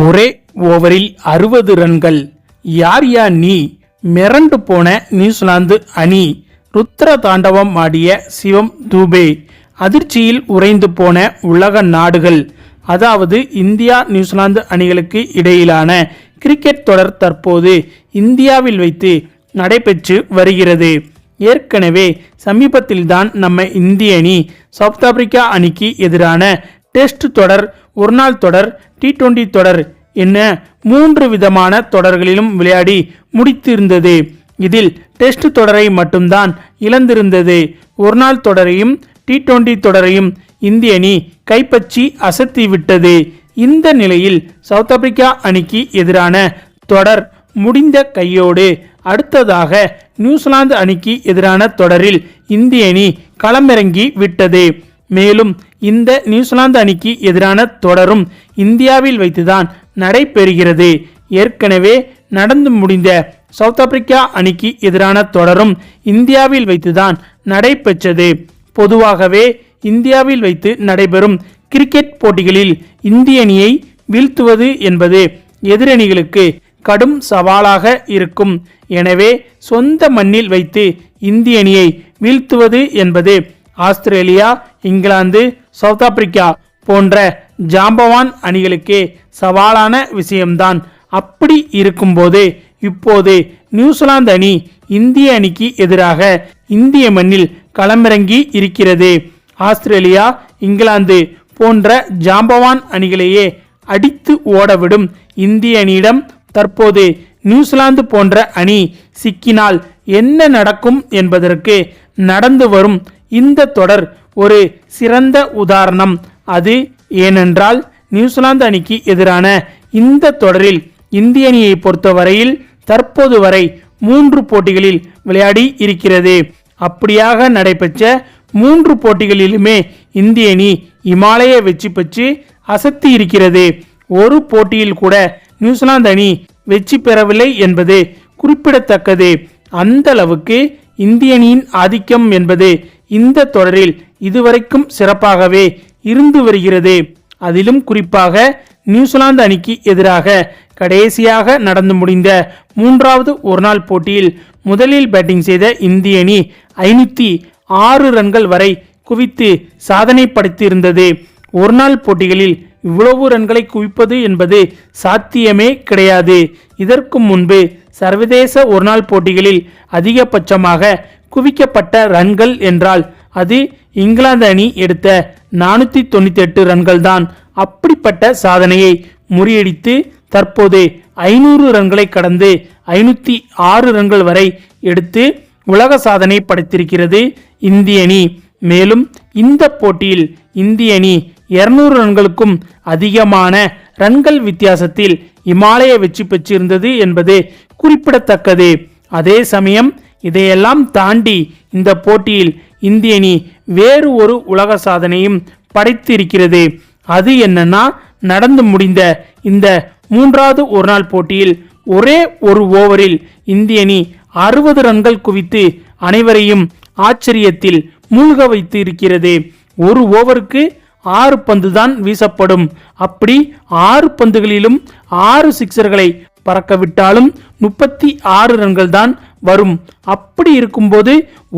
ஒரே ஓவரில் அறுபது ரன்கள். யார் யா நீ? மிரண்டு போன நியூசிலாந்து அணி. ருத்ர தாண்டவம் ஆடிய சிவம் தூபே. அதிர்ச்சியில் உறைந்து போன உலக நாடுகள். அதாவது இந்தியா நியூசிலாந்து அணிகளுக்கு இடையிலான கிரிக்கெட் தொடர் தற்போது இந்தியாவில் வைத்து நடைபெற்று வருகிறது. ஏற்கனவே சமீபத்தில்தான் நம்ம இந்திய அணி சவுத் ஆப்பிரிக்கா அணிக்கு எதிரான டெஸ்ட் தொடர் ஒருநாள் தொடர் டி டுவெண்டி தொடர் என்ன மூன்று விதமான தொடர்களிலும் விளையாடி முடித்திருந்தது. இதில் டெஸ்ட் தொடரை மட்டும்தான் இழந்திருந்தது. ஒருநாள் தொடரையும் டி டுவெண்டி தொடரையும் இந்திய அணி கைப்பற்றி அசத்தி விட்டது. இந்த நிலையில் சவுத் ஆப்பிரிக்கா அணிக்கு எதிரான தொடர் முடிந்த கையோடு அடுத்ததாக நியூசிலாந்து அணிக்கு எதிரான தொடரில் இந்திய அணி களமிறங்கி விட்டது. மேலும் இந்த நியூசிலாந்து அணிக்கு எதிரான தொடரும் இந்தியாவில் வைத்துதான் நடைபெறுகிறது. ஏற்கனவே நடந்து முடிந்த சவுத் ஆப்பிரிக்கா அணிக்கு எதிரான தொடரும் இந்தியாவில் வைத்துதான் நடைபெற்றது. பொதுவாகவே இந்தியாவில் வைத்து நடைபெறும் கிரிக்கெட் போட்டிகளில் இந்திய அணியை வீழ்த்துவது என்பது எதிரணிகளுக்கு கடும் சவாலாக இருக்கும். எனவே சொந்த மண்ணில் வைத்து இந்திய அணியை வீழ்த்துவது என்பது ஆஸ்திரேலியா இங்கிலாந்து சவுத் ஆப்பிரிக்கா போன்ற ஜாம்பவான் அணிகளுக்கு சவாலான விஷயம்தான். அப்படி இருக்கும்போது இப்போது நியூசிலாந்து அணி இந்திய அணிக்கு எதிராக இந்திய மண்ணில் களமிறங்கி இருக்கிறது. ஆஸ்திரேலியா இங்கிலாந்து போன்ற ஜாம்பவான் அணிகளையே அடித்து ஓடவிடும் இந்திய அணியிடம் தற்போது நியூசிலாந்து போன்ற அணி சிக்கினால் என்ன நடக்கும் என்பதற்கு நடந்து வரும் இந்த தொடர் ஒரு சிறந்த உதாரணம் அது ஏனென்றால் நியூசிலாந்து அணிக்கு எதிரான இந்த தொடரில் இந்திய அணியை பொறுத்தவரையில் தற்போது வரை மூன்று போட்டிகளில் விளையாடி இருக்கிறது. அப்படியாக நடைபெற்ற மூன்று போட்டிகளிலுமே இந்திய அணி இமாலய வெற்றி பெற்று அசத்தி இருக்கிறது. ஒரு போட்டியில் கூட நியூசிலாந்து அணி வெற்றி பெறவில்லை என்பது குறிப்பிடத்தக்கது. அந்த அளவுக்கு இந்திய அணியின் ஆதிக்கம் என்பது இந்த தொடரில் இதுவரைக்கும் சிறப்பாகவே இருந்து வருகிறது. அதிலும் குறிப்பாக நியூசிலாந்து அணிக்கு எதிராக கடைசியாக நடந்து முடிந்த மூன்றாவது ஒருநாள் போட்டியில் முதலில் பேட்டிங் செய்த இந்திய அணி ஐநூத்தி ஆறு ரன்கள் வரை குவித்து சாதனை படைத்திருந்தது ஒருநாள் போட்டிகளில் இவ்வளவு ரன்களை குவிப்பது என்பது சாத்தியமே கிடையாது. இதற்கு முன்பு சர்வதேச ஒருநாள் போட்டிகளில் அதிகபட்சமாக குவிக்கப்பட்ட ரன்கள் என்றால் அது இங்கிலாந்து அணி எடுத்த நானூற்றி தொண்ணூற்றி எட்டு ரன்கள் தான் அப்படிப்பட்ட சாதனையை முறியடித்து தற்போது ஐநூறு ரன்களை கடந்து ஐநூற்றி ஆறு ரன்கள் வரை எடுத்து உலக சாதனை படைத்திருக்கிறது இந்திய அணி. மேலும் இந்த போட்டியில் இந்திய அணி இருநூறு ரன்களுக்கும் அதிகமான ரன்கள் வித்தியாசத்தில் இமாலய வெற்றி பெற்றிருந்தது என்பது குறிப்பிடத்தக்கது. அதே சமயம் இதையெல்லாம் தாண்டி இந்த போட்டியில் இந்திய அணி வேறு ஒரு உலக சாதனையும் படைத்திருக்கிறது. அது என்னன்னா நடந்து முடிந்த இந்த மூன்றாவது ஒருநாள் போட்டியில் ஒரே ஒரு ஓவரில் இந்திய அணி அறுபது ரன்கள் குவித்து அனைவரையும் ஆச்சரியத்தில் மூழ்க வைத்து இருக்கிறது ஒரு ஓவருக்கு ஆறு பந்து தான் வீசப்படும். அப்படி ஆறு பந்துகளிலும் ஆறு சிக்சர்களை பறக்கவிட்டாலும் முப்பத்தி ஆறு ரன்கள் தான் வரும். அப்படி இருக்கும்போது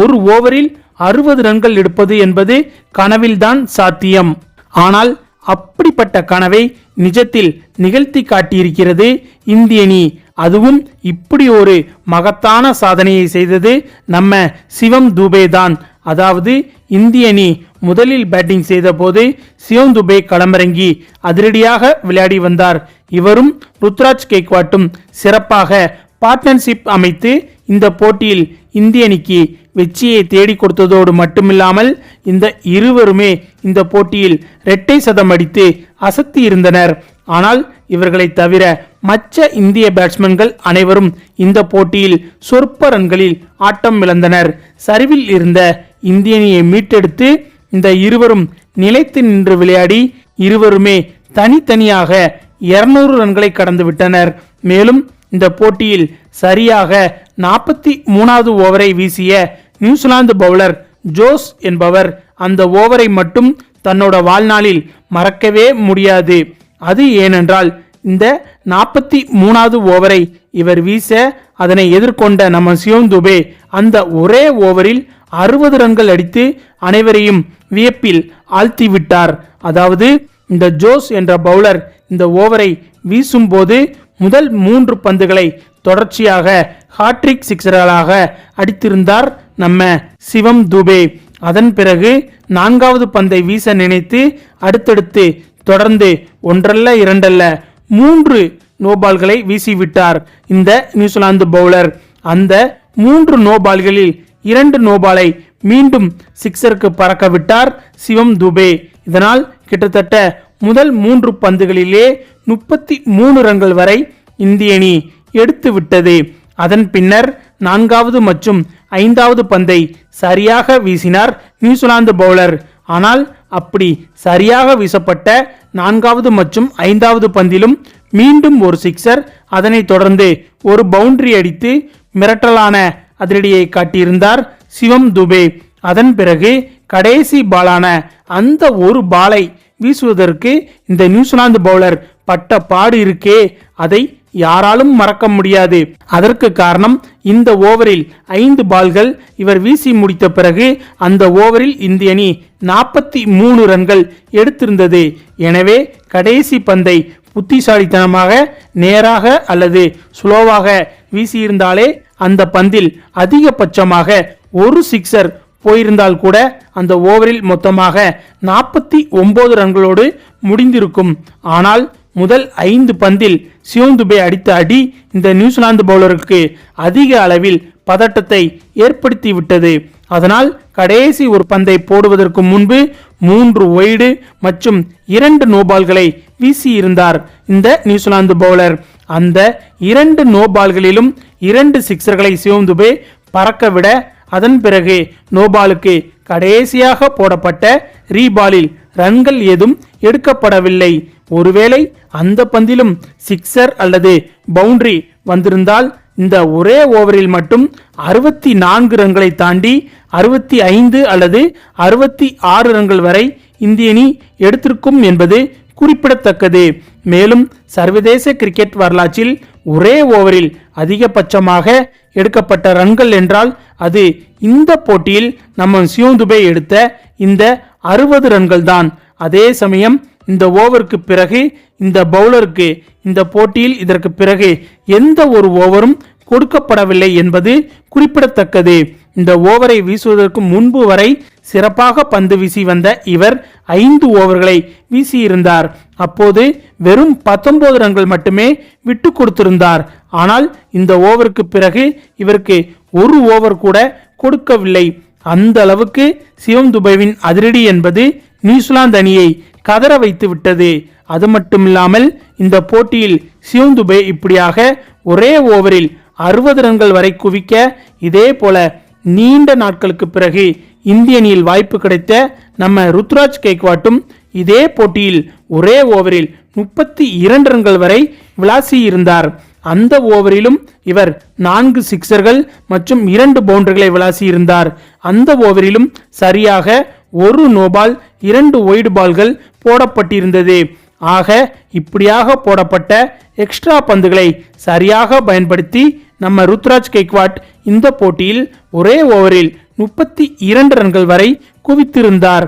ஒரு ஓவரில் அறுபது ரன்கள் எடுப்பது என்பது கனவில்தான் சாத்தியம். ஆனால் அப்படிப்பட்ட கனவை நிஜத்தில் நிகழ்த்தி காட்டியிருக்கிறது இந்திய அணி அதுவும் இப்படி ஒரு மகத்தான சாதனையை செய்தது நம்ம சிவம் தூபே தான் அதாவது இந்திய அணி முதலில் பேட்டிங் செய்தபோது சிவம் துபே களமிறங்கி அதிரடியாக விளையாடி வந்தார். இவரும் ருத்ராஜ் கேக்வாட்டும் சிறப்பாக பார்ட்னர்ஷிப் அமைத்து இந்த போட்டியில் இந்திய அணிக்கு வெற்றியை தேடி கொடுத்ததோடு மட்டுமில்லாமல் இந்த இருவருமே இந்த போட்டியில் இரட்டை சதம் அடித்து அசத்தி இருந்தனர். ஆனால் இவர்களை தவிர மற்ற இந்திய பேட்ஸ்மேன்கள் அனைவரும் இந்த போட்டியில் சொற்ப ரன்களில் ஆட்டம் இழந்தனர். சரிவில் இருந்த இந்திய அணியை மீட்டெடுத்து இந்த இருவரும் நிலைத்து நின்று விளையாடி இருவருமே தனித்தனியாக இருநூறு ரன்களை கடந்து விட்டனர். மேலும் இந்த போட்டியில் சரியாக நாற்பத்தி மூணாவது ஓவரை வீசிய நியூசிலாந்து பவுலர் ஜோஸ் என்பவர் அந்த ஓவரை மட்டும் தன்னோட வாழ்நாளில் மறக்கவே முடியாது. அது ஏனென்றால் இந்த நாற்பத்தி மூணாவது ஓவரை இவர் வீச அதனை எதிர்கொண்ட நம்ம சிவம் துபே அந்த ஒரே ஓவரில் அறுபது ரன்கள் அடித்து அனைவரையும் வியப்பில் ஆழ்த்திவிட்டார். அதாவது இந்த ஜோஸ் என்ற பவுலர் இந்த ஓவரை வீசும்போது முதல் மூன்று பந்துகளை தொடர்ச்சியாக ஹாட்ரிக் சிக்ஸர்களாக அடித்திருந்தார் நம்ம சிவம் துபே. அதன் பிறகு நான்காவது பந்தை வீச நினைத்து அடுத்தடுத்து தொடர்ந்து ஒன்றல்ல இரண்டல்ல மூன்று நோபால்களை வீசிவிட்டார் இந்த நியூசிலாந்து பவுலர். அந்த மூன்று நோபால்களில் இரண்டு நோபாலை மீண்டும் சிக்ஸருக்கு பறக்க விட்டார் சிவம் துபே. இதனால் கிட்டத்தட்ட முதல் மூன்று பந்துகளிலே முப்பத்தி மூணு ரன்கள் வரை இந்திய அணி எடுத்து விட்டது அதன் பின்னர் நான்காவது மற்றும் ஐந்தாவது பந்தை சரியாக வீசினார் நியூசிலாந்து பவுலர். ஆனால் அப்படி சரியாக வீசப்பட்ட நான்காவது மற்றும் ஐந்தாவது பந்திலும் மீண்டும் ஒரு சிக்ஸர் அதனைத் தொடர்ந்து ஒரு பவுண்டரி அடித்து மிரட்டலான அதிரடியை காட்டியிருந்தார் சிவம் துபே. அதன் பிறகு கடைசி பாலான அந்த ஒரு பாலை வீசுவதற்கு இந்த நியூசிலாந்து பவுலர் பட்ட பாடு இருக்கே. அதை யாராலும் மறக்க முடியாது. அதற்கு காரணம் இந்த ஓவரில் ஐந்து பால்கள் இவர் வீசி முடித்த பிறகு அந்த ஓவரில் இந்திய அணி நாற்பத்தி மூணு ரன்கள் எடுத்திருந்தது. எனவே கடைசி பந்தை புத்திசாலித்தனமாக நேராக அல்லது ஸ்லோவாக வீசியிருந்தாலே அந்த பந்தில் அதிகபட்சமாக ஒரு சிக்ஸர் போயிருந்தால் கூட அந்த ஓவரில் மொத்தமாக நாற்பத்தி ஒன்பது ரன்களோடு முடிந்திருக்கும். ஆனால் முதல் ஐந்து பந்தில் சிவம் துபே அடித்த அடி இந்த நியூசிலாந்து பவுலருக்கு அதிக அளவில் பதட்டத்தை ஏற்படுத்திவிட்டது. அதனால் கடைசி ஒரு பந்தை போடுவதற்கு முன்பு மூன்று ஒய்டு மற்றும் இரண்டு நோபால்களை வீசியிருந்தார் இந்த நியூசிலாந்து பவுலர். அந்த இரண்டு நோபால்களிலும் இரண்டு சிக்ஸர்களை சிவம் துபே பறக்கவிட அதன் பிறகு நோபாலுக்கு கடைசியாக போடப்பட்ட ரீபாலில் ரன்கள் ஏதும் எடுக்கப்படவில்லை. ஒருவேளை அந்த பந்திலும் சிக்ஸர் அல்லது பவுண்டரி வந்திருந்தால் இந்த ஒரே ஓவரில் மட்டும் அறுபத்தி நான்கு ரன்களை தாண்டி அறுபத்தி ஐந்து அல்லது அறுபத்தி ஆறு ரன்கள் வரை இந்திய அணி எடுத்திருக்கும் என்பது குறிப்பிடத்தக்கது. மேலும் சர்வதேச கிரிக்கெட் வரலாற்றில் ஒரே ஓவரில் அதிகபட்சமாக எடுக்கப்பட்ட ரன்கள் என்றால் அது இந்த போட்டியில் நம்ம சிவம் எடுத்த இந்த அறுபது ரன்கள் தான். அதே சமயம் இந்த ஓவருக்கு பிறகு இந்த பவுலருக்கு இந்த போட்டியில் இதற்கு பிறகு எந்த ஒரு ஓவரும் கொடுக்கப்படவில்லை என்பது குறிப்பிடத்தக்கது. இந்த ஓவரை வீசுவதற்கு முன்பு வரை சிறப்பாக பந்து வீசி வந்த இவர் ஐந்து ஓவர்களை வீசியிருந்தார். அப்போது வெறும் பத்தொன்பது ரன்கள் மட்டுமே விட்டு கொடுத்திருந்தார். ஆனால் இந்த ஓவருக்கு பிறகு இவருக்கு ஒரு ஓவர் கூட கொடுக்கவில்லை. அந்த அளவுக்கு சிவம் துபைவின் அதிரடி என்பது நியூசிலாந்து அணியை கதற வைத்து விட்டது. அது மட்டுமில்லாமல் இந்த போட்டியில் சிவம் துபே இப்படியாக ஒரே ஓவரில் அறுபது ரன்கள் வரை குவிக்க இதே போல நீண்ட நாட்களுக்கு பிறகு இந்திய அணியில் வாய்ப்பு கிடைத்த நம்ம ருத்ராஜ் கேக்வாட்டும் இதே போட்டியில் ஒரே ஓவரில் முப்பத்தி இரண்டு ரன்கள் வரை விளாசியிருந்தார். அந்த ஓவரிலும் இவர் நான்கு சிக்சர்கள் மற்றும் இரண்டு பவுண்டரிகளை விளாசியிருந்தார். அந்த ஓவரிலும் சரியாக ஒரு நோபால் இரண்டு ஒயிடு பால்கள் போடப்பட்டிருந்தது. ஆக இப்படியாக போடப்பட்ட எக்ஸ்ட்ரா பந்துகளை சரியாக பயன்படுத்தி நம்ம ருத்ராஜ் கெக்வாட் இந்த போட்டியில் ஒரே ஓவரில் முப்பத்தி இரண்டு ரன்கள் வரை குவித்திருந்தார்.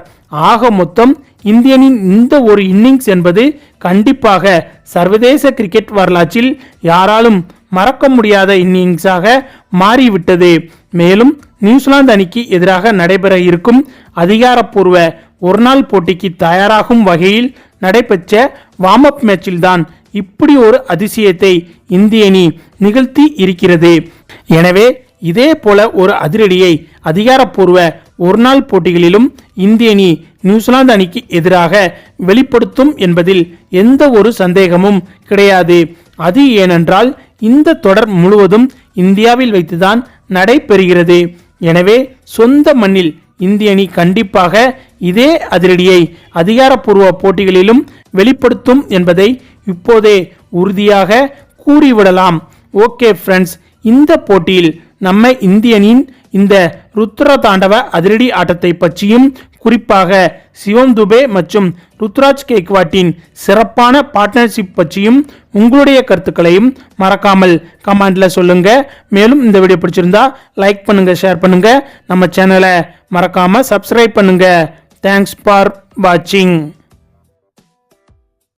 ஆக மொத்தம் இந்தியனின் இந்த ஒரு இன்னிங்ஸ் என்பது கண்டிப்பாக சர்வதேச கிரிக்கெட் வரலாற்றில் யாராலும் மறக்க முடியாத இன்னிங்ஸாக மாறிவிட்டது. மேலும் நியூசிலாந்து அணிக்கு எதிராக நடைபெற இருக்கும் அதிகாரப்பூர்வ ஒருநாள் போட்டிக்கு தயாராகும் வகையில் நடைபெற்ற வார்ம் அப் மேட்சில்தான் இப்படி ஒரு அதிசயத்தை இந்திய அணி நிகழ்த்தி இருக்கிறது. எனவே இதே போல ஒரு அதிரடியை அதிகாரப்பூர்வ ஒருநாள் போட்டிகளிலும் இந்திய அணி நியூசிலாந்து அணிக்கு எதிராக வெளிப்படுத்தும் என்பதில் எந்த ஒரு சந்தேகமும் கிடையாது. அது ஏனென்றால் இந்த தொடர் முழுவதும் இந்தியாவில் வைத்துதான் நடைபெறுகிறது. எனவே சொந்த மண்ணில் இந்திய அணி கண்டிப்பாக இதே அதிரடியை அதிகாரப்பூர்வ போட்டிகளிலும் வெளிப்படுத்தும் என்பதை இப்போதே உறுதியாக கூறிவிடலாம். ஓகே ஃப்ரெண்ட்ஸ் இந்த போட்டியில் நம்ம இந்திய அணியின் இந்த ருத்ர தாண்டவ அதிரடி ஆட்டத்தை பற்றியும் குறிப்பாக சிவம் துபே மற்றும் ருத்ராஜ் கேக்வாட்டின் சிறப்பான பார்ட்னர்ஷிப் பற்றியும் உங்களுடைய கருத்துக்களையும் மறக்காமல் கமெண்டில் சொல்லுங்கள் மேலும் இந்த வீடியோ பிடிச்சிருந்தா லைக் பண்ணுங்கள் ஷேர் பண்ணுங்கள் நம்ம சேனலை மறக்காமல் சப்ஸ்கிரைப் பண்ணுங்கள் தேங்க்ஸ் ஃபார் வாட்சிங்